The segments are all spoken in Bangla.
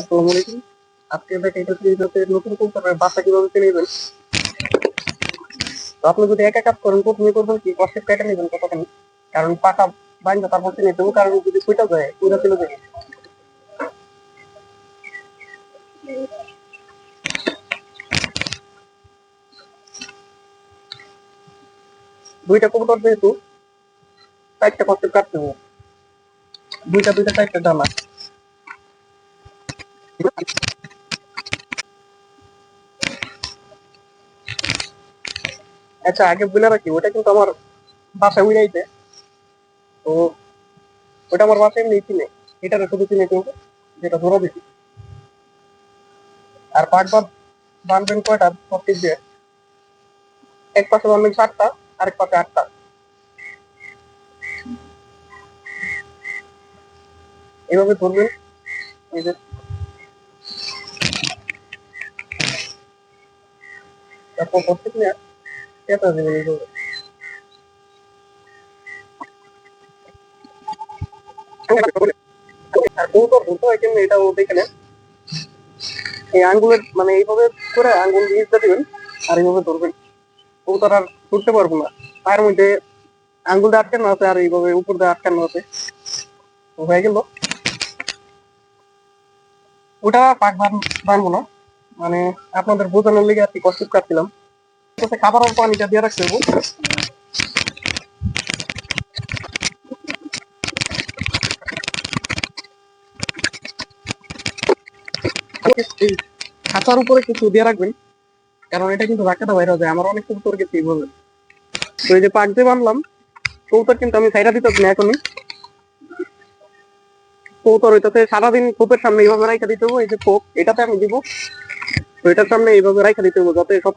আসসালামু আলাইকুম। আজকে দেখাইতেছি যাতে নতুন কোম্পানির বাসা কীভাবে কিনে নেবেন। তো আপনি যদি একা কাজ করেন, প্রথমে করবেন কি কষ্টের কেটে নেবেন কতখানি? কারণ পাকা বাইন্দা তারপর কিনে দেবো কারণ যদি ছুটা যায় পুরো চলে দুইটা কবুতর যেহেতু, চারটা কষ্টের কাটতে হবে। দুইটা দুইটা, চারটা ডালা। আচ্ছা আগে বলে রাখি, ওটা কিন্তু আমার বাসায় উড়াইতে তো ওটা আমার বাসায় এমনি কিনে এটা শুধু কিনে কিন্তু যেটা ধরা দিছি। আর পাট বাদ বানবেন কয়টা? প্রত্যেক দিয়ে এক পাশে বানবেন সাতটা, আরেক পাশে আটটা। এভাবে ধরবেন। এই যে দেবেন এইভাবে আর কৌতর ধরতে হয় কেমনি এটাও এই আঙ্গুলের মানে এইভাবে করে আঙ্গুল নিচটা দিবেন আর এইভাবে ধরবেন কৌতর আর ধরতে পারব না তার মধ্যে আঙ্গুল দিয়ে আটকানো আছে আর এইভাবে উপর দিয়ে আটকানো আছে তো হয়ে গেল ওটা পাক বান- বানবো না মানে আপনাদের বোঝানোর লেগে আর কি কষ্ট কাটছিলাম খাবার পানিটা দিয়ে এই খাঁচার উপরে কিছু দিয়ে রাখবেন, কারণ এটা কিন্তু ধাক্কাটা বাইরে যায়, আমার অনেক কবুতর গেছে এইভাবে। তো এই যে পাক দিয়ে বানলাম, কবুতর কিন্তু আমি সাইডা দিতে না এখনই। কবুতর ওইটাতে সারাদিন খোপের সামনে এইভাবে রাইখা দিতে এই যে খোপ, এটাতে আমি দিব। তো এটার সামনে এইভাবে রাইখা দিতে হবে যাতে সব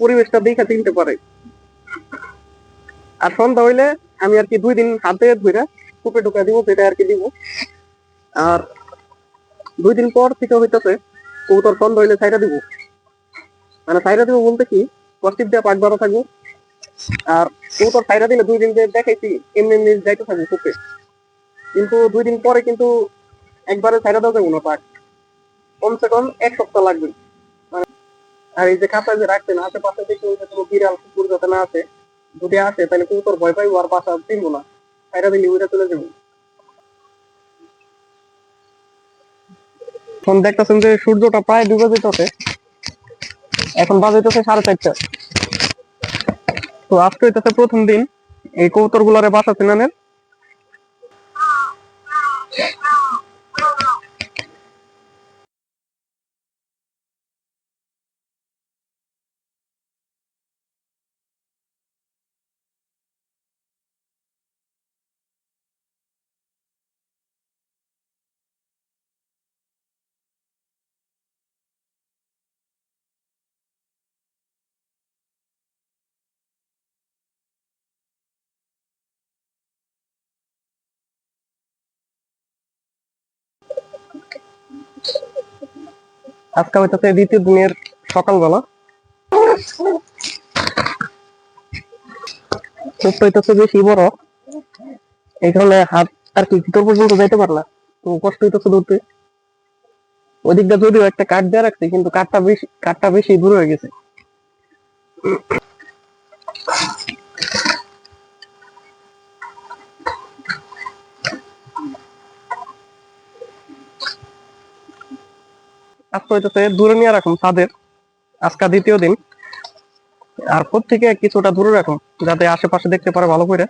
পরিবেশটা দেখে চিনতে পারে। আর সন্ধ্যা হইলে আমি আর কি দুই দিন হাতে ধরে কূপে ঢুকা দিব সেটা আর কি দিব। আর দুই দিন পর থেকে হইতেছে, কবুতর সন্ধ্যা হইলে ছাইরা দিব। মানে ছাইরা দিব বলতে কি পশ্চিম দিয়ে পাক বারো থাকব। আর কবুতর ছাইরা দিলে দুই দিন যে দেখাইছি, এমনি এমনি যাইতে থাকব কূপে। কিন্তু দুই দিন পরে কিন্তু একবারে ছাইরা দেওয়া যাবে না পাক। কমসে কম এক সপ্তাহ লাগবে। আর এই যে খাঁচায় যে রাখছেন, আশেপাশে দেখি যে কোনো বিড়াল, কুকুর যাতে না আছে যদি আসে, তাহলে কবুতর ভয় পাইবো আর বাসা চিনবো না। ছাইরা দিলে ওইটা চলে যাব। এখন দেখতেছেন যে সূর্যটা প্রায় ডুবে যেতেছে। এখন বাজেতেছে সাড়ে চারটা। তো আজকে হইতেছে প্রথম দিন, এই কবুতর গুলারে বাসা চিনানের আজকে আমি তোকে দ্বিতীয় দিনের সকালবেলা খুব হইতেছে বেশি বড়। এই কারণে হাত আর কি ভিতর পর্যন্ত যাইতে পারে না তো কষ্ট হইতেছে ধরতে। ওদিকটা যদিও একটা কাঠ দেওয়া রাখছে, কিন্তু কাঠটা বেশি কাঠটা বেশি দূর হয়ে গেছে। আজকে হইতেছে দূরে নিয়ে রাখুন আজকে দ্বিতীয় দিন। আর থেকে কিছুটা দূরে রাখুন, যাতে আশেপাশে দেখতে পারে ভালো করে।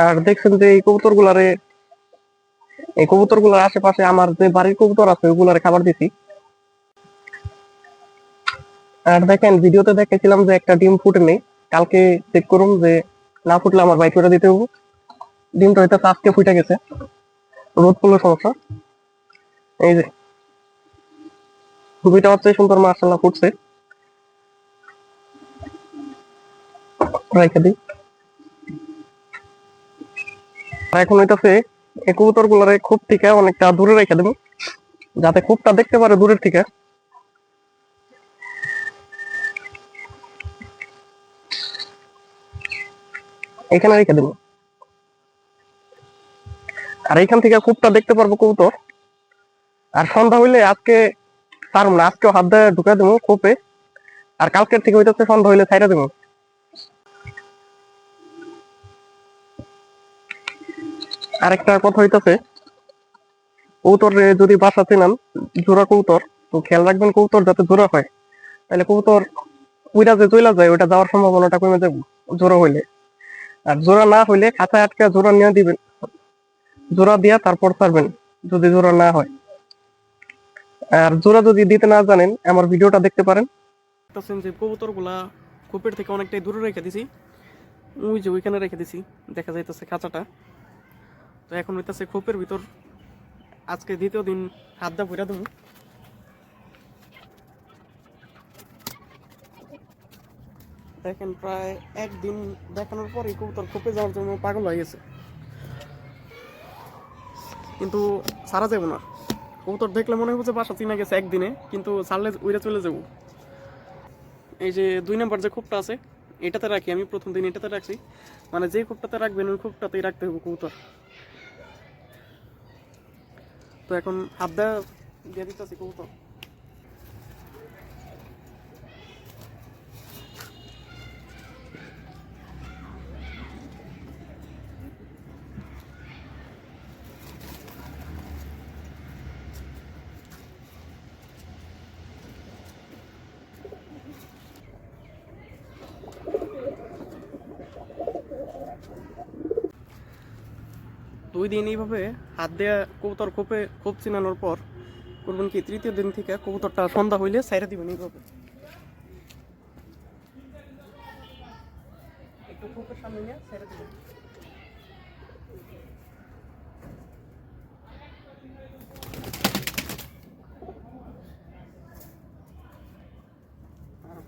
আর দেখছেন যে এই কবুতর গুলারে এই কবুতরগুলার আশেপাশে আমার যে বাড়ির কবুতর আছে, ওগুলারে খাবার দিছি। আর দেখেন, ভিডিওতে দেখেছিলাম যে একটা ডিম ফুটে নেই। কালকে চেক করুন যে না ফুটলে আমার বাইক করে দিতে হবে। ডিমটা হয়তো আজকে ফুটে গেছে। রোদ পড়ল সমস্যা। এই যে ছবিটা হচ্ছে সুন্দর মার্শাল্লাহ ফুটছে রেখে দিই। এখন হইতাছে, এই কবুতর গুলারে খুব থেকে অনেকটা দূরে রেখে দেবো। যাতে খুবটা দেখতে পারে দূরের থেকে এখানে রেখে দেবো। আর এইখান থেকে কূপটা দেখতে পারব কবুতর। আর সন্ধ্যা হইলে আজকে পারব না আজকে হাত দিয়ে ঢুকে দেবো কূপে। আর কালকের থেকে হইতেছে সন্ধ্যা হইলে ছাইরা দেবো। আরেকটা কথা হইতেছে, কবুতর যদি বাসা নেন জোড়া কবুতর, তো খেয়াল রাখবেন কবুতর যাতে জোড়া হয়। তাহলে কবুতর উইরা যে চইলা যায় ওটা যাওয়ার সম্ভাবনাটা কমে যাবে জোড়া হইলে। আর জোড়া না হইলে খাঁচায় আটকে জোড়া নিয়ে দিবেন জোড়া দিয়া তারপর ছাড়বেন, যদি জোড়া না হয়। আর জোড়া যদি দিতে না জানেন, আমার ভিডিওটা দেখতে পারেন। যে কবুতরগুলা কূপের থেকে অনেকটাই দূরে রেখে দিছি। ওই যে ওইখানে রেখে দিছি, দেখা যাইতেছে খাঁচাটা। তো এখন হইতেছে খোপের ভিতর। আজকে দ্বিতীয় দিন হাত দা ভরা দেবো। দেখেন প্রায় একদিন দেখানোর পরে কবুতর খোপে যাওয়ার জন্য পাগল হয়ে গেছে। কিন্তু সারা যাব না। কবুতর দেখলে মনে হচ্ছে বাসা চিনা গেছে একদিনে, কিন্তু ছাড়লে উইরা চলে যাব এই যে দুই নম্বর যে খোপটা আছে, এটাতে রাখি আমি, প্রথম দিন এটাতে রাখছি। মানে যে খোপটাতে রাখবেন, ওই খোপটাতেই রাখতে হবে কবুতর। তো এখন হাত দেওয়া দিয়ে দিতেছি কবুতর। দুই দিন এইভাবে হাত দেয়া কবুতর খোপে, খোপ চিনানোর পর করবেন কি, তৃতীয় দিন থেকে কবুতরটা সন্ধ্যা হইলে সাইরা দিবেন এইভাবে।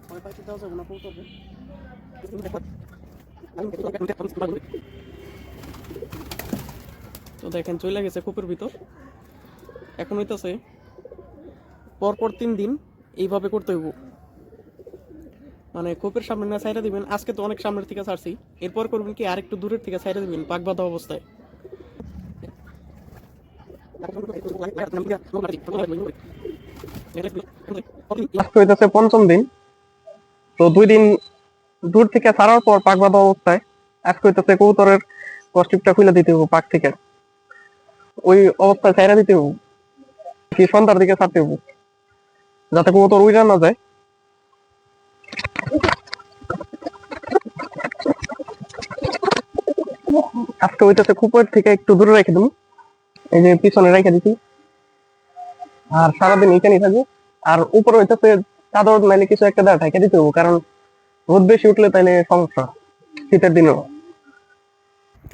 ভয় পাইতে দেওয়া যাবে না কবুতরকে। তো দেখেন চলে গেছে কূপের ভিতর। এখন হইতাছে, পরপর তিন দিন এইভাবে করতে হইব। মানে কূপের সামনে না সাইডে দিবেন, আজকে তো অনেক সামনের থেকে ছাড়ছি। এরপর করবেন কি, আরেকটু দূরের থেকে সাইডে দিবেন পাক বাঁধা অবস্থায় পঞ্চম দিন। তো দুই দিন দূর থেকে ছাড়ার পর পাক বাঁধা অবস্থায়। আজকে হইতাছে কবুতরের কস্টিপটা খুলে দিতে হবে পাক থেকে। ওই অবস্থায় ছাইরা দিতে হব। কি সন্ধ্যার দিকে ছাড়তে হব। যাতে কবুতর উইরা না যায়। আজকে হইতেছে কুপের থেকে একটু দূরে রেখে দেবো এই যে পিছনে রেখে দিচ্ছি আর সারাদিন এখানেই থাকব আর উপরে হইতেছে চাদর নাইলে কিছু একটা দেওয়া ঢেকে দিতে হব, কারণ রোদ বেশি উঠলে তাইলে সমস্যা, শীতের দিনেও।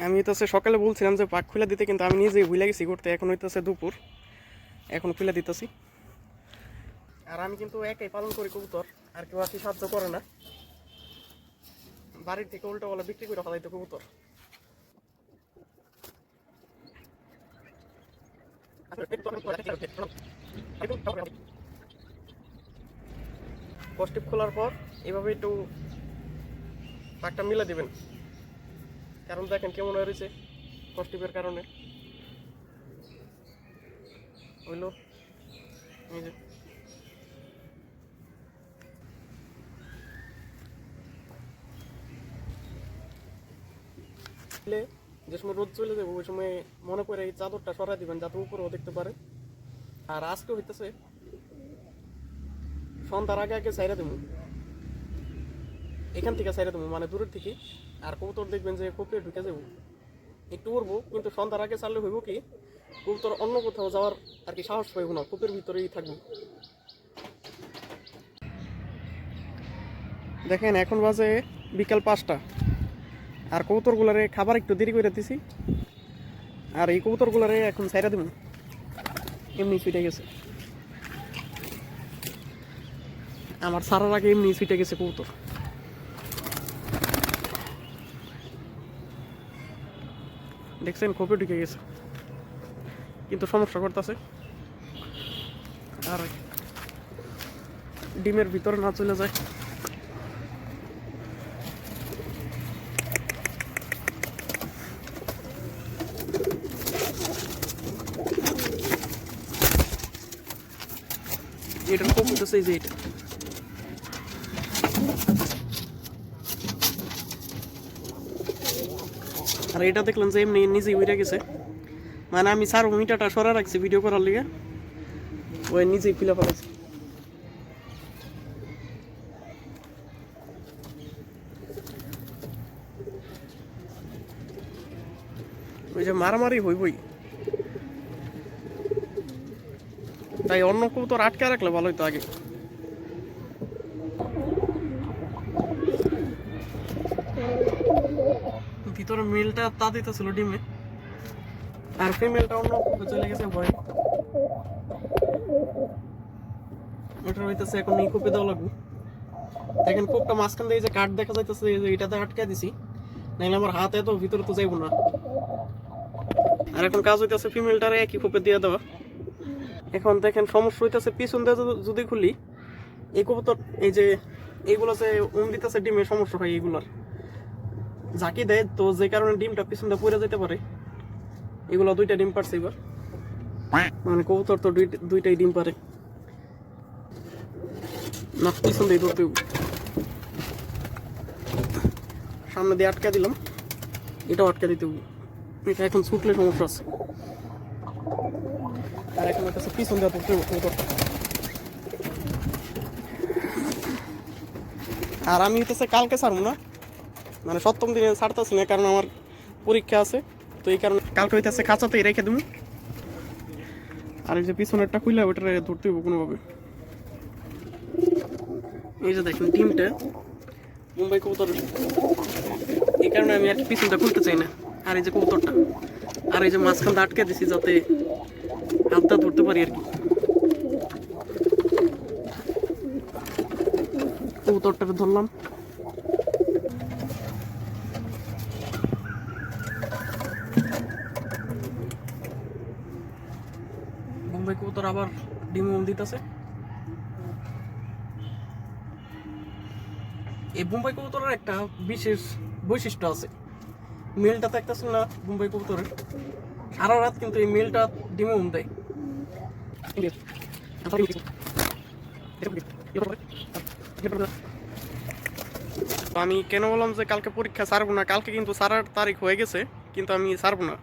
আমি হইতেছে সকালে বলছিলাম যে পাক খুলে দিতে, কিন্তু আমি নিজেই ভুলে গেছি করতে এখন হইতেছে দুপুর। এখন খুলে দিতেছি। আর আমি কিন্তু একাই পালন করি কবুতর, আর কেউ আসি সাহায্য করে না। বাড়ির থেকে উল্টো বলে বিক্রি করে ফেলাইতো কবুতর। কষ্টিপ খোলার পর এভাবে একটু পাকটা মিলে দিবেন। কারণ দেখেন কেমন হয়ে রয়েছে কষ্টিপের কারণে। হইল? যে। যে সময় রোদ চলে যাবে, ওই সময় মনে করে এই চাদরটা সরাই দিবেন, যাতে উপরেও দেখতে পারে। আর আজকে হইতেছে, সন্ধ্যার আগে আগে সাইরা দেবো এখান থেকে সাইরা দেবো মানে দূরের থেকে আর কবুতর দেখবেন যে কপিয়ে ঢুকে যাব। একটু উড়বো, কিন্তু সন্ধ্যার আগে চাললে হইব কি, কবুতর অন্য কোথাও যাওয়ার আর কি সাহস পাইব না, কূপের ভিতরেই থাকব। দেখেন, এখন বাজে বিকাল পাঁচটা। আর কবুতরগুলারে খাবার একটু দেরি করে দিছি। আর এই কবুতরগুলারে এখন সাইরা দেবো এমনি ছুটে গেছে। আমার সারার আগে এমনি ছুটে গেছে কবুতর। দেখছেন খোপে ঢুকে গেছে। কিন্তু সমস্যা করতেছে। আর ডিমের ভিতরে না চলে যায়। এটার কম হতেছে এই যে এটা। আর এটা দেখলাম যে এমনি নিজেই উইরা গেছে। মানে আমি সার মিটারটা সরা রাখছি ভিডিও করার লিগে। ওই নিজেই খুলে ফেলাইছে। ওই যে মারামারি হইবই। তাই অন্য কেউ কবুতর আটকে রাখলে ভালো হইতো আগে ভিতরে মেলটা তা দিতেছিল ডিমে। আর ফিমেলটা অন্য চলে গেছে, ভয়। ওটা হইতেছে এখন এই কূপে দেওয়া লাগবে। দেখেন কূপটা মাঝখান দিয়ে যে কাঠ দেখা যাইতেছে এটাতে আটকে দিছি। নাইলে আমার হাত এত ভিতরে তো যাইবো না। আর এখন কাজ হইতেছে ফিমেলটারে একই কূপে দিয়ে দেওয়া। এখন দেখেন সমস্যা হইতেছে, পিছন দিয়ে যদি- খুলি, এই কবুতর এই যে এইগুলো যে উম দিতেছে ডিমের সমস্যা হয় এইগুলার। ঝাঁকি দেয়, তো যে কারণে ডিমটা পিছন দিয়ে পড়ে যেতে পারে। এগুলো দুইটা ডিম পারছে এবার। মানে কবুতর তো দুইটা- দুইটাই ডিম পারে। না পিছন দিয়ে ধরতে সামনে দিয়ে আটকা দিলাম। এটাও আটকা দিতে এটা এখন ছুটলে সমস্যা আছে। আর এখন কাছে পিছন দিয়ে ধরতে কবুতরটা। আর আমি হইতেছে কালকে ছাড়বো না। মানে সপ্তম দিনে ছাড়তেছি না, কারণ আমার পরীক্ষা আছে, তো এই কারণে কালকে হইতেছে খাঁচাতেই রেখে দেবো আর এই যে পিছনেরটা খুলে ওটা ধরতে হইব কোনোভাবে। এই যে দেখুন ডিমটা মুম্বাই কবুতর। এই কারণে আমি আর পিছনটা খুলতে চাই না। আর এই যে কবুতরটা, আর এই যে মাঝখানটা আটকে দিছি যাতে হাতটা ধরতে পারি আর কি। কবুতরটাকে ধরলাম বোম্বাই কবুতর আবার ডিম উম দিতেছে? এই বোম্বাই কবুতরের একটা বিশেষ বৈশিষ্ট্য আছে। মেলটা দেখতেছেন না বোম্বাই কবুতরের। সারা রাত কিন্তু এই মেলটা ডিমে উম দেয়। আমি কেন বললাম যে কালকে পরীক্ষা ছাড়বো না? কালকে কিন্তু সারার তারিখ হয়ে গেছে, কিন্তু আমি ছাড়বো না।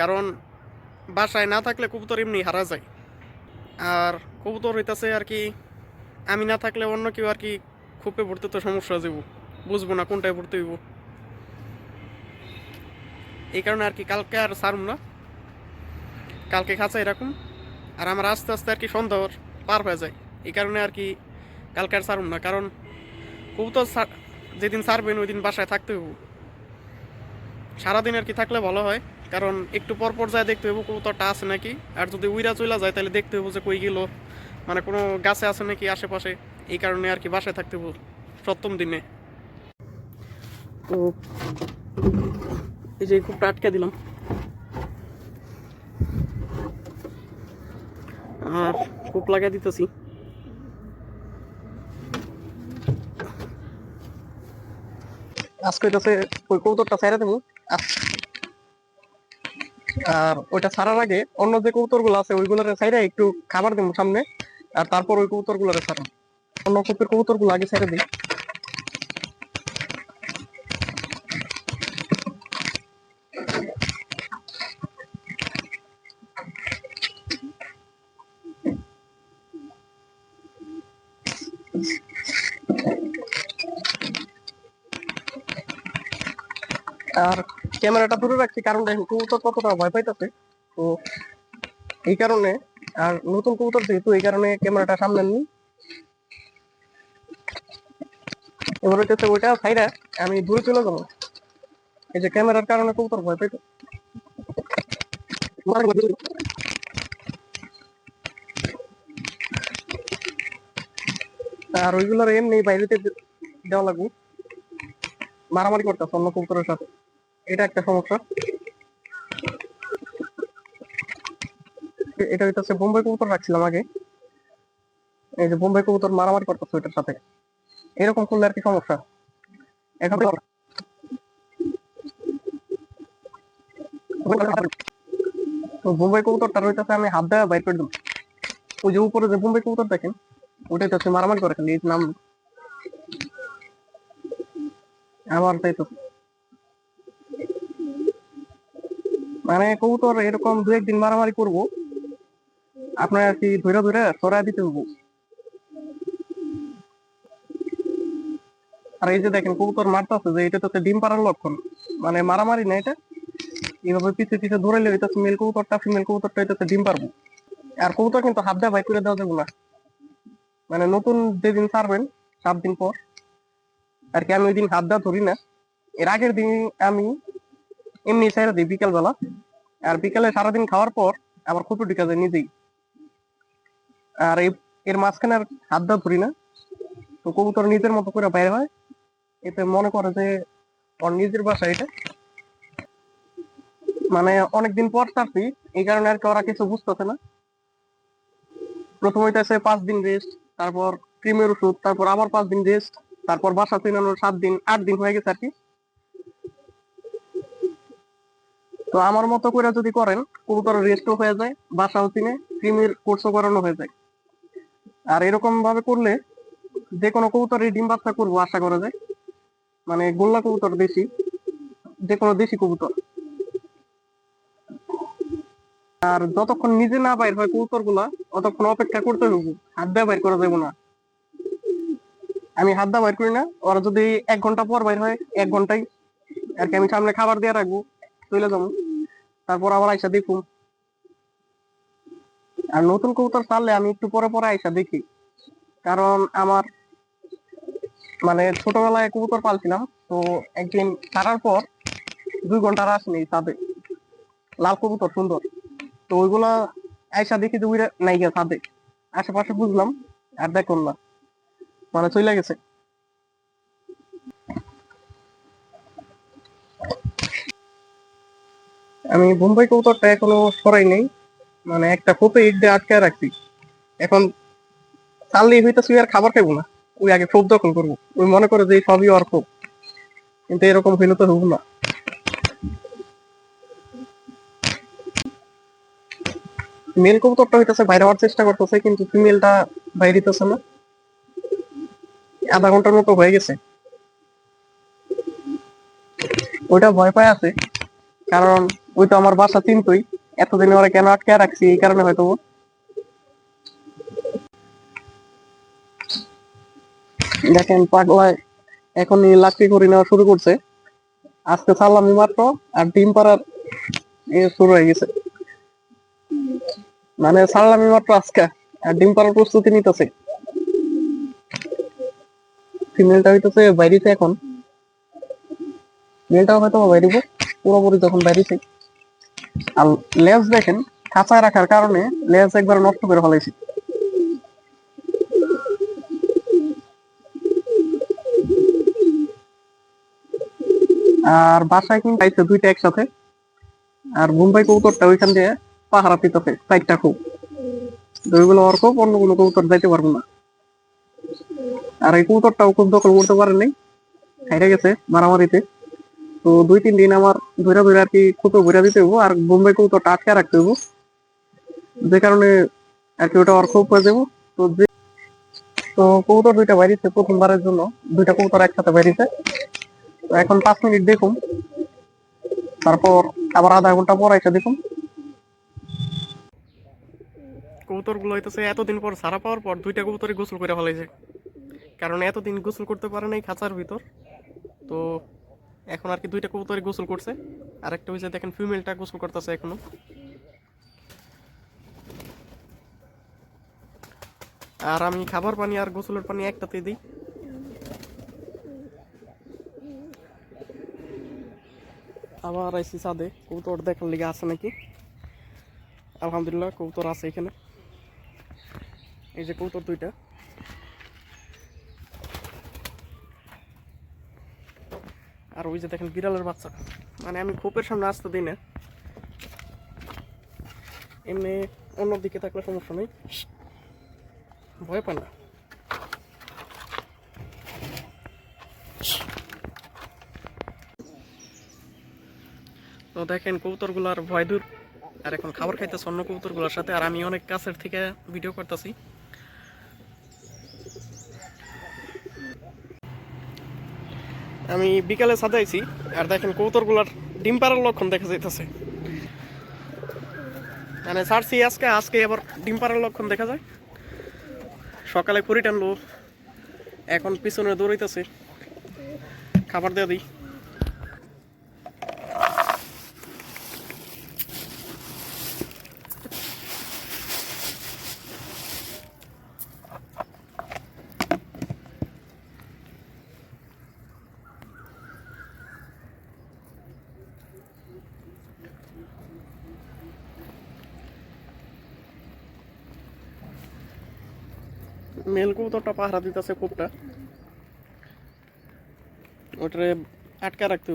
কারণ বাসায় না থাকলে কবুতর এমনি হারা যায়। আর কবুতর হইতাছে আর কি, আমি না থাকলে অন্য কেউ আর কি খুপে ভরতে তো সমস্যা যাব বুঝব না কোনটায় ভরতে হইব। এই কারণে আর কি কালকে আর ছাড়ব না। কালকে খাঁচা এরকম আর আমার আস্তে আস্তে আর কি সন্ধ্যা পার হয়ে যায়। এই কারণে আর কি কালকে আর ছাড়ব না। কারণ কবুতর যেদিন ছাড়বেন ওই দিন বাসায় থাকতে হইব। সারাদিন আর কি থাকলে ভালো হয়। কারণ একটু পর পর যায় দেখতে হইব, কবুতরটা আছে নাকি? আর যদি উইরা চলে যায়, তাহলে দেখতে হইব যে কই গেল। মানে কোনো গাছে আছে নাকি আশেপাশে? এই কারণে আর কি বাসায় থাকতে হইব সপ্তম দিনে। তো এই যে খুব আটকে দিলাম। আর খুব লাগাই দিতেছি। আজকে হইতেছে ওই কৌতরটা ছাইরা দেবো। ওইটা ছাড়ার আগে অন্য যে কবুতরগুলো আছে, ওইগুলোর সাইডে একটু খাবার দিবো সামনে। আর তারপর ওই কবুতরগুলোর ছাড়া অন্য কূপের কবুতরগুলো আগে ছেড়ে দিই আর ক্যামেরাটা দূরে রাখছি কারণ দেখুন কবুতর কতটা ভয় পাইতেছে, তো এই কারণে আর নতুন কবুতর যেহেতু, এই কারণে ক্যামেরাটা সামনে নিই। এবার হইতেছে ওইটা সাইডে আমি দূরে চলে যাব। এই যে ক্যামেরার কারণে কবুতর ভয় পাইতো আর ওইগুলোর এমনি বাইরেতে দেওয়া লাগবে। মারামারি করতেছে অন্য কবুতরের সাথে। এটা একটা সমস্যা। এটা হইতেছে বোম্বাই কবুতর রাখছিলাম আগে। এই যে বোম্বাই কবুতর মারামারি করতেছে ওইটার সাথে। এরকম করলে আর কি সমস্যা? এখন বোম্বাই কবুতরটা রইতেছে, আমি হাত দেওয়া বাইর করে দেবো ওই যে উপরে যে বোম্বাই কবুতর দেখেন ওটাই তো মারামারি করে খালি নাম আমার তাই তো মানে কবুতর এরকম দু একদিন মারামারি করব। আপনার আর কি ধরে ধরে সরাই দিতে হব। আর এই যে দেখেন, কবুতর মারতেছে যে এটা তো ডিম পাড়ার লক্ষণ। মানে মারামারি না এটা। এইভাবে পিছে পিছে ধরে এটা মেল কবুতরটা ফিমেল কবুতরটা এটা ডিম পারব আর কবুতর কিন্তু হাত দেওয়া ভাই করে দেওয়া যাবে না। মানে নতুন যেদিন ছাড়বেন, সাত দিন পর, আর কি আমি ওই দিন হাত দেওয়া ধরি না। এর আগের দিন আমি এমনি ছেড়ে দিই বিকেল বেলা আর বিকেলে সারাদিন খাওয়ার পর আবার খুব ঢুকে যায় নিজেই আর এর মাঝখানে আর হাত দেওয়া ধরি না। তো কবুতর নিজের মতো করে বাইরে হয়। এতে মনে করে যে ওর নিজের বাসা এটা। মানে অনেকদিন পর ছাড়ছি, এই কারণে আর কি ওরা কিছু বুঝতেছে না। প্রথম হইতেছে পাঁচ দিন রেস্ট তারপর ক্রিমের ওষুধ, তারপর আবার পাঁচ দিন রেস্ট তারপর বাসা চিনানোর সাত দিন, আট দিন হয়ে গেছে আর কি। তো আমার মতো করে যদি করেন, কবুতর রেস্টও হয়ে যায় বাসাও চিনে ক্রিমের কোর্সও করানো হয়ে যায়। আর এরকম ভাবে করলে যে কোনো কবুতরের ডিম বাচ্চা করব আশা করা যায়। মানে গোল্লা কবুতর দেশি, যে কোনো দেশি কবুতর। আর যতক্ষণ নিজে না বাইর হয় কবুতরগুলা ততক্ষণ অপেক্ষা করতে হবে হাত দিয়ে বাইর করা যাবে না। আমি হাত দিয়ে বাইর করি না, ওরা যদি এক ঘণ্টা পর বাইর হয়, এক ঘন্টায় আর কি আমি সামনে খাবার দিয়ে রাখব, চলে যাব। তারপর আবার আইসা দেখুন আর নতুন কবুতর ছাড়লে আমি একটু পরে পরে আইসা দেখি। কারণ আমার মানে ছোটবেলায় কবুতর পালছিলাম, তো একদিন ছাড়ার পর দুই ঘণ্টার আসেনি ছাদে। লাল কবুতর, সুন্দর। তো ওইগুলা আইসা দেখি যে উইরা নাই গিয়া ছাদে। আশেপাশে বুঝলাম, আর দেখুন না। মানে চলে গেছে। আমি বোম্বাই কবুতরটা এখনও সরাই নেই। মানে একটা খোপে ইট দিয়ে আটকে রাখছি। এখন চাললেই হইতেছে আর খাবার খাইবো না। ওই আগে ক্ষোভ দখল করব। ওই মনে করে যে সবই ওর ক্ষোভ কিন্তু এরকম হইলে তো হব না। মেল কবুতরটা হইতেছে, বাইরে হওয়ার চেষ্টা করতেছে, কিন্তু ফিমেলটা বাইরে হইতেছে না। আধা ঘণ্টার মতো হয়ে গেছে। ওইটা ভয় পায় আছে। কারণ ওই তো আমার বাসা চিনতই এতদিন ওরা কেন আটকে রাখছি? এই কারণে হয়তো দেখেন পাগলায় এখনই লাকড়ি করে নেওয়া শুরু করছে। আজকে সালামি মাত্র, আর ডিম পাড়ার শুরু হয়ে গেছে। মানে সালামি মাত্র আজকে, আর ডিম পাড়ার প্রস্তুতি নিতেছে। ফিমেলটা হইতেছে বাইরেছে এখন। মেলটাও হয়তো বাইরেব পুরোপুরি যখন বাইরেছে। আর লেজ দেখেন খাঁচায় রাখার কারণে লেজ একবার নষ্ট করে ফেলাইছি। আর বাসায় কিন্তু পাইছে দুইটা একসাথে। আর মুম্বাই কবুতরটা ওইখান দিয়ে পাহারা পিতাতে চারটা খুব। ওইগুলো ওর খুব অন্য কোনো কবুতর যাইতে পারব না। আর এই কবুতরটাও খুব দখল করতে পারেনি। নাই গেছে মারামারিতে। তো দুই, তিন দিন আমার ধরে ধরে আর কি খুঁটো ঘুরে দিতে হব আর বোম্বাই তো আটকে রাখতে হব যে কারণে আর কি ওটা খুব হয়ে যাব তো যে তো কবুতর দুইটা বাইরেছে প্রথমবারের জন্য। দুইটা কবুতর একসাথে বাইরেছে। তো এখন পাঁচ মিনিট দেখুন। তারপর আবার আধা ঘণ্টা পর এসে দেখুন। কবুতরগুলো হইতেছে এতদিন পর সারা পাওয়ার পর দুইটা কবুতরই গোসল করে ফেলাইছে। কারণ এতদিন গোসল করতে পারে নাই খাঁচার ভিতর। তো এখন আর কি দুইটা কবুতরই গোসল করছে। আর একটা হয়েছে দেখেন ফিমেলটা গোসল করতেছে এখনও। আর আমি খাবার পানি আর গোসলের পানি একটাতে দিই। আবার আইসি সাদে কবুতর দেখার লিগে আছে নাকি? আলহামদুলিল্লাহ, কবুতর আছে এখানে। এই যে কবুতর দুইটা। আর ওই যে দেখেন বিড়ালের বাচ্চা মানে আমি খোপের সামনে আসতে দিই না। এমনি অন্য দিকে থাকলে সমস্যা নেই। ভয় পায় না। তো দেখেন কবুতরগুলোর ভয় দূর। আর এখন খাবার খাইতেছে অন্য কবুতরগুলোর সাথে। আর আমি অনেক কাছের থেকে ভিডিও করতেছি। আমি বিকালে সাজাইছি আর দেখেন কৌতরগুলার ডিম পাড়ার লক্ষণ দেখা যাইতেছে। মানে ছাড়ছি আজকে আজকে আবার ডিম পাড়ার লক্ষণ দেখা যায়। সকালে কুড়ি টানলো এখন পিছনে দৌড়াইতেছে। খাবার দেওয়া দিই মেল কবুতরটা পাহারা দিতেছে কূপটা। ওটারে আটকা রাখতে